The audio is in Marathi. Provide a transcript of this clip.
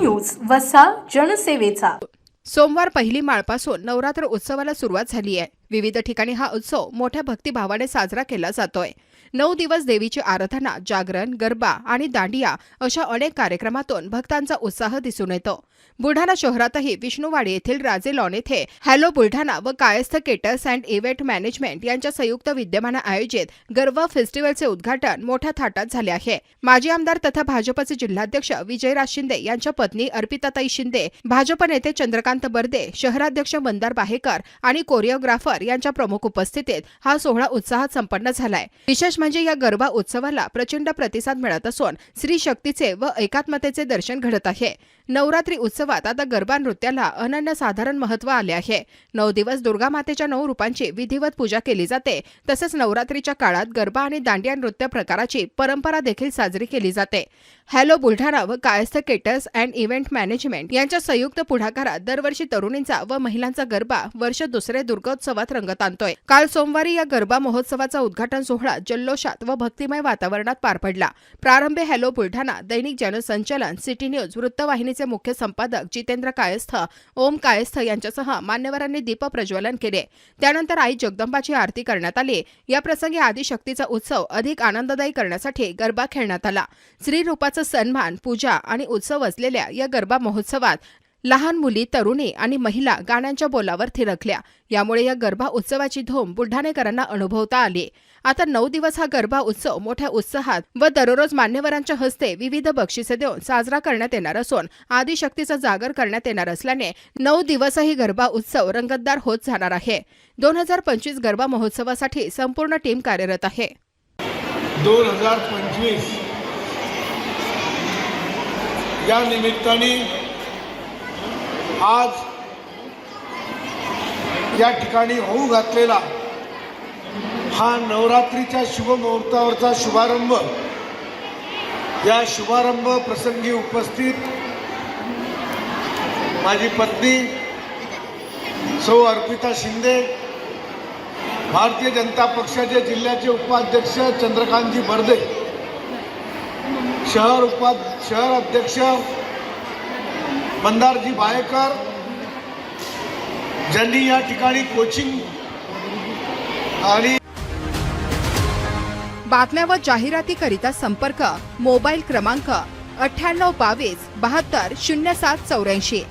न्यूज वसा जनसेवेचा. सोमवार पहिली माळपासून नवरात्र उत्सवाला सुरुवात झाली आहे. विविध ठिकाणी हा उत्सव मोठ्या भक्तिभावाने साजरा केला जातोय. नऊ दिवस देवीची आराधना जागरण गरबा आणि दांडिया अशा अनेक कार्यक्रमातून भक्तांचा उत्साह दिसून येतो. बुलढाणा शहरातही विष्णुवाडी येथील राजे लॉन येथे हॅलो बुलढाणा व Kayastha caterers and event management यांच्या संयुक्त विद्यमाने आयोजित गरबा फेस्टिवलचे उद्घाटन मोठ्या थाटात झाले आहे. माजी आमदार तथा भाजपचे जिल्हाध्यक्ष विजयराज शिंदे यांच्या पत्नी अर्पिताताई शिंदे भाजप नेते चंद्रकांत बर्दे शहराध्यक्ष मंदार बाहेकर आणि कोरिओग्राफर यांच्या प्रमुख उपस्थितीत हा सोहळा उत्साहात संपन्न झालाय. विशेष म्हणजे या गरबा उत्सवाला प्रचंड प्रतिसाद मिळत असून स्त्री शक्तीचे व एकात्मतेचे दर्शन घडत आहे. नवरात्री उत्सवात आता गरबा नृत्याला अनन्यसाधारण महत्त्व आले आहे. नऊ दिवस दुर्गा मातेच्या नऊ रूपांची विधिवत पूजा केली जाते. तसंच नवरात्रीच्या काळात गरबा आणि दांडिया नृत्य प्रकाराची परंपरा देखील साजरी केली जाते. हॅलो बुलढाणा व Kayastha caterers and event management यांच्या संयुक्त पुढाकारात दरवर्षी तरुणींचा व महिलांचा गरबा वर्ष दुसरे दुर्गोत्सवात रंगत आणतोय. काल सोमवारी या गरबा महोत्सवाचा उद्घाटन सोहळा जल्लोषात व भक्तिमय वातावरणात पार पडला. प्रारंभी हॅलो बुलढाणा दैनिक जनसंचलन सिटी न्यूज वृत्तवाहिनीचे मुख्य संपादक जितेंद्र कायस्थ ओम कायस्थ यांच्यासह मान्यवरांनी दीप प्रज्वलन केले. त्यानंतर आई जगदंबाची आरती करण्यात आली. या प्रसंगी आदिशक्तीचा उत्सव अधिक आनंददायी करण्यासाठी गरबा खेळण्यात आला. स्त्री रूपाचा सन्मान पूजा आणि उत्सव असलेल्या या गरबा महोत्सवात लहान मुली तरुणी आणि महिला गाण्यांच्या बोलावर थिरकल्या. यामुळे या गरबा उत्सवाची धूम बुलढाणेकरांना अनुभवता आली. आता नऊ दिवस हा गरबा उत्सव मोठ्या उत्साहात व दररोज मान्यवरांच्या हस्ते विविध बक्षिसे देऊन साजरा करण्यात येणार असून आदिशक्तीचा जागर करण्यात येणार असल्याने नऊ दिवसही गरबा उत्सव रंगतदार होत जाणार आहे. दोन हजार पंचवीस गरबा महोत्सवासाठी संपूर्ण टीम कार्यरत आहे. दोन हजार पंचवीस या निमित्ताने आज या ठिकाणी होऊ घातलेला हा नवरात्रीच्या शुभमुहूर्तावरचा शुभारंभ. या शुभारंभ प्रसंगी उपस्थित माझी पत्नी सौ अर्पिता शिंदे भारतीय जनता पक्षाचे जिल्ह्याचे उपाध्यक्ष चंद्रकांतजी बर्दे शहर उपा शहर अध्यक्ष मंदारजी बायकर ज्यांनी या ठिकाणी कोचिंग आणि बातम्या व जाहिरातीकरिता संपर्क मोबाईल क्रमांक अठ्ठ्याण्णव बावीस बहात्तर शून्य सात चौऱ्याऐंशी.